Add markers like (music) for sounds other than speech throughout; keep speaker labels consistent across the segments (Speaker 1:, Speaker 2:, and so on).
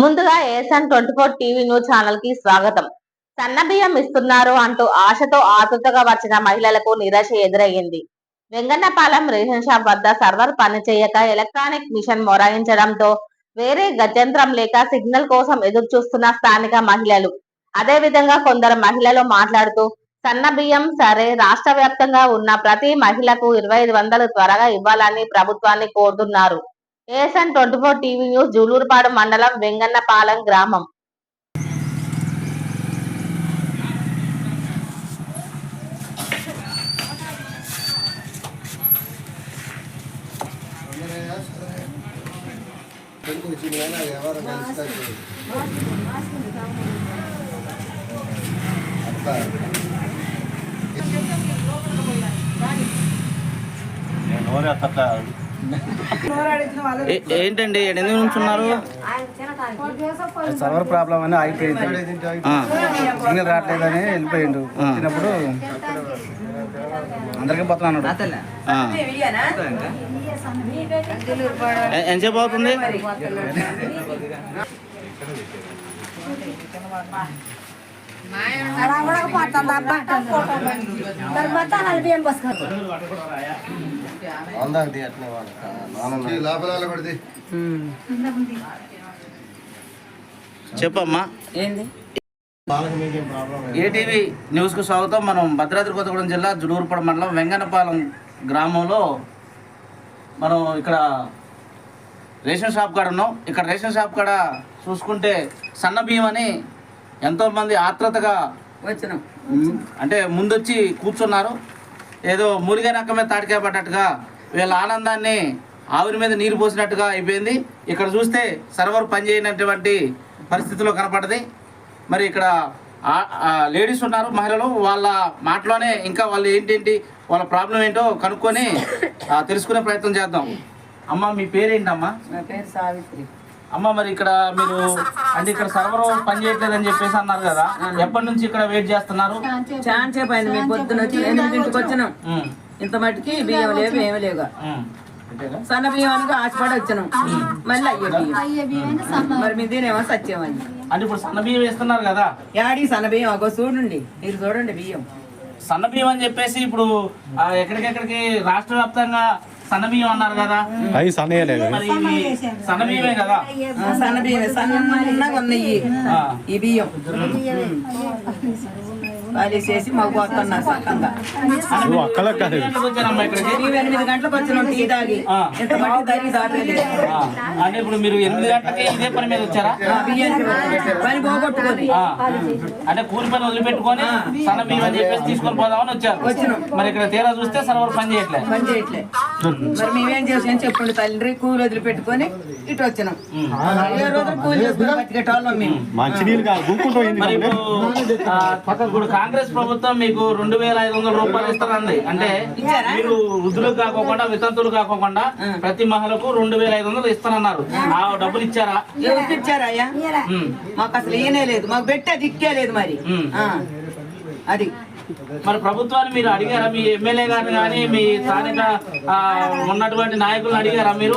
Speaker 1: ముందుగా ఏసన్ twenty four TV news ఛానల్కి స్వాగతం. సన్న బియ్యం ఇస్తున్నారు అంటూ ఆశతో ఆతృతగా వచ్చిన మహిళలకు నిరాశ ఎదురయ్యింది. వెంగన్నపాలెం రేషన్ షాప్ వద్ద సర్వర్ పనిచేయక ఎలక్ట్రానిక్ మిషన్ మొరాయించడంతో వేరే గత్యంతరం లేక సిగ్నల్ కోసం ఎదురు చూస్తున్న స్థానిక మహిళలు. అదే విధంగా కొందరు మహిళలు మాట్లాడుతూ సన్న బియ్యం సరే రాష్ట్ర వ్యాప్తంగా ఉన్న ప్రతి మహిళకు ఇరవై ఐదు వందలు త్వరగా ఇవ్వాలని ప్రభుత్వాన్ని కోరుతున్నారు. ASN twenty four TV news Julurupadu మండలం వెంగన్నపాలెం గ్రామం.
Speaker 2: ఏ- ఏంటండి? ఎనిమిది నుంచి ఉన్నారు?
Speaker 3: సర్వర్ ప్రాబ్లం అని ఆగిపోయింది.
Speaker 2: ఆ,
Speaker 3: సిగ్నల్ రావట్లేదని వెళ్ళిపోయిండు. వచ్చినప్పుడు అందరికీ పోతున్నాడు
Speaker 2: ఆ.
Speaker 4: లోపల పడితే
Speaker 2: చెప్పమ్మా.
Speaker 5: ఏంది?
Speaker 2: ఏటీవీ న్యూస్కు స్వాగతం. మనం భద్రాద్రి కొత్తగూడెం జిల్లా జుడూరుపడ మండలం వెంగనపాలెం గ్రామంలో మనం ఇక్కడ రేషన్ షాప్ కాడ ఉన్నాం. ఇక్కడ రేషన్ షాప్ కాడ చూసుకుంటే సన్న బియ్యం అని ఎంతోమంది ఆత్రతగా అంటే ముందొచ్చి కూర్చున్నారు. ఏదో మూలిగా నక్క మీద పడ్డట్టుగా వీళ్ళ ఆనందాన్ని ఆవిరి మీద నీరు పోసినట్టుగా అయిపోయింది. ఇక్కడ చూస్తే సర్వర్ పనిచేయనటువంటి పరిస్థితిలో కనపడది మరి ఇక్కడ లేడీస్ ఉన్నారు మహిళలు. వాళ్ళ మాటలోనే ఇంకా వాళ్ళు ఏంటేంటి వాళ్ళ ప్రాబ్లం ఏంటో కనుక్కొని తెలుసుకునే ప్రయత్నం చేద్దాం. అమ్మ మీ పేరేంటమ్మా?
Speaker 5: నా పేరు సావిత్రి.
Speaker 2: అమ్మ మరి ఇక్కడ మీరు అంటే ఇక్కడ సర్వర్ పని చేయట్లేదని చెప్పేసి అన్నారు కదా. ఎప్పటి నుంచి ఇక్కడ వెయిట్ చేస్తున్నారు?
Speaker 5: చాలా సేపు అయింది. మేము పొద్దున వచ్చి ఎనిమిదింటికి వచ్చినాం?
Speaker 2: ఉమ్,
Speaker 5: ఇంత మట్టుకి బియ్యం లేవు ఏమి లేవు.
Speaker 2: ఉమ్. అంతేగా?
Speaker 5: సన్న బియ్యానికి ఆశపడి వచ్చినాం. మళ్ళీ అయ్యే బియ్యం. మరి మీ దీనేమో సత్యమని
Speaker 2: అంటే ఇప్పుడు సన్న బియ్యం వేస్తున్నారు కదా.
Speaker 5: యాడి సన్న బియ్యం? అగో చూడండి. మీరు చూడండి బియ్యం.
Speaker 2: సన్న బియ్యం అని చెప్పేసి ఇప్పుడు ఎక్కడికెక్కడికి రాష్ట్ర వ్యాప్తంగా సన్న బియ్యం అన్నారు కదా.
Speaker 6: అవి సన్నయ్యలేదు
Speaker 2: మరి ఇవి సన్న బియ్యమే కదా.
Speaker 5: ఆ, సన్న బియ్యం సన్నగా ఉన్నాయి. ఈ. బియ్యం. పాలేసేసి వస్తున్నారు
Speaker 2: అంటే
Speaker 5: ఎనిమిది గంటలకు వచ్చినాం టీ తాగి.
Speaker 2: ఇప్పుడు మీరు ఎనిమిది గంటలకి ఇదే పని మీద వచ్చారా?
Speaker 5: పని పోగొట్టుకొని.
Speaker 2: అంటే కూలి పని వదిలిపెట్టుకొని సన్న బియ్యం అని చెప్పేసి తీసుకొని పోదామని వచ్చారు.
Speaker 5: వచ్చినాం.
Speaker 2: మరి ఇక్కడ తీరా చూస్తే సర్వర్ పని చేయట్లేదు
Speaker 5: పని చేయట్లే. మరి మేమేం చేసాం చెప్పండి తండ్రి కూలి వదిలిపెట్టుకొని ఇటు వచ్చినాం. ఏ రోజు కూలి చేసుకుని బతికేటోళ్ళం మేము.
Speaker 6: మంచినీళ్ళు కాదు గుంకుంటూ
Speaker 2: మరి ఇప్పుడు ఆ, ఇప్పుడు కాంగ్రెస్ ప్రభుత్వం మీకు రెండు వేల ఐదు వందల రూపాయలు ఇస్తారండి అంటే మీరు వృద్ధులకు కాకోకుండా వితంతులు కాకోకుండా ప్రతి మహిళకు రెండు వేల ఐదు వందలు ఇస్తానన్నారు. ఆ. డబ్బులు ఇచ్చారా?
Speaker 5: ఎవరికి ఇచ్చారా అయ్యా?
Speaker 2: ఉమ్.
Speaker 5: మాకు అసలు ఈయనే లేదు. మాకు పెట్టే దిక్కే లేదు మరి.
Speaker 2: ఉమ్.
Speaker 5: ఆ, అది.
Speaker 2: మరి ప్రభుత్వాన్ని మీరు అడిగారా? మీ ఎమ్మెల్యే గారిని కానీ మీ స్థానిక ఉన్నటువంటి నాయకులను అడిగారా మీరు.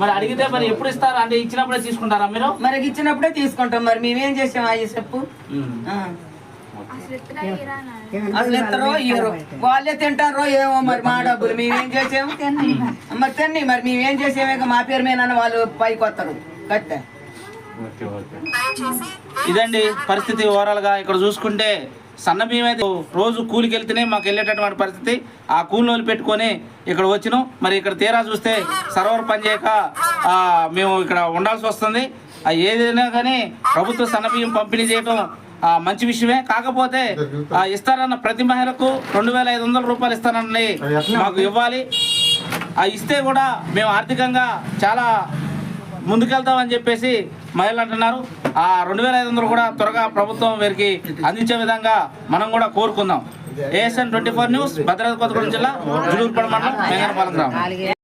Speaker 2: మరి అడిగితే మరి ఎప్పుడు ఇస్తారా? అంటే ఇచ్చినప్పుడే తీసుకుంటారా మీరు?
Speaker 5: మరి ఇచ్చినప్పుడే తీసుకుంటాం. మరి మేమేం చేసాం అయ్యి చెప్పు. అసలు ఎత్తరో ఇయ్యరో? వాళ్ళే తింటారో ఏమో మరి మా డబ్బులు. మేమేం (laughs) చేసాము? మరి తిన్ని మరి మేమేం చేసామే? మా పేరు మీద వాళ్ళు పైకి వస్తారు కట్టే
Speaker 2: ఇదండి పరిస్థితి ఓవరాల్గా ఇక్కడ చూసుకుంటే సన్న బియ్యం అయితే రోజు కూలికి వెళ్తేనే మాకు వెళ్ళేటటువంటి పరిస్థితి. ఆ కూలిని పెట్టుకొని ఇక్కడ వచ్చినాం. మరి ఇక్కడ తీరా చూస్తే సర్వర్ పనిచేయక ఆ, మేము ఇక్కడ ఉండాల్సి వస్తుంది. ఆ, ఏదైనా కానీ ప్రభుత్వ సన్న బియ్యం పంపిణీ చేయడం ఆ, మంచి విషయమే. కాకపోతే ఆ, ఇస్తారన్న ప్రతి మహిళకు రెండు వేల ఐదు వందల రూపాయలు ఇస్తారని మాకు ఇవ్వాలి. ఆ ఇస్తే కూడా మేము ఆర్థికంగా చాలా ముందుకెళ్తామని చెప్పేసి మహిళలు అంటున్నారు. ఆ రెండు వేల ఐదు వందలు కూడా త్వరగా ప్రభుత్వం వీరికి అందించే విధంగా మనం కూడా కోరుకుందాం. ASN twenty four news Bhadradri Kothagudem జిల్లా జులూరుపడ మండలం మేఘనపాలెం గ్రామం.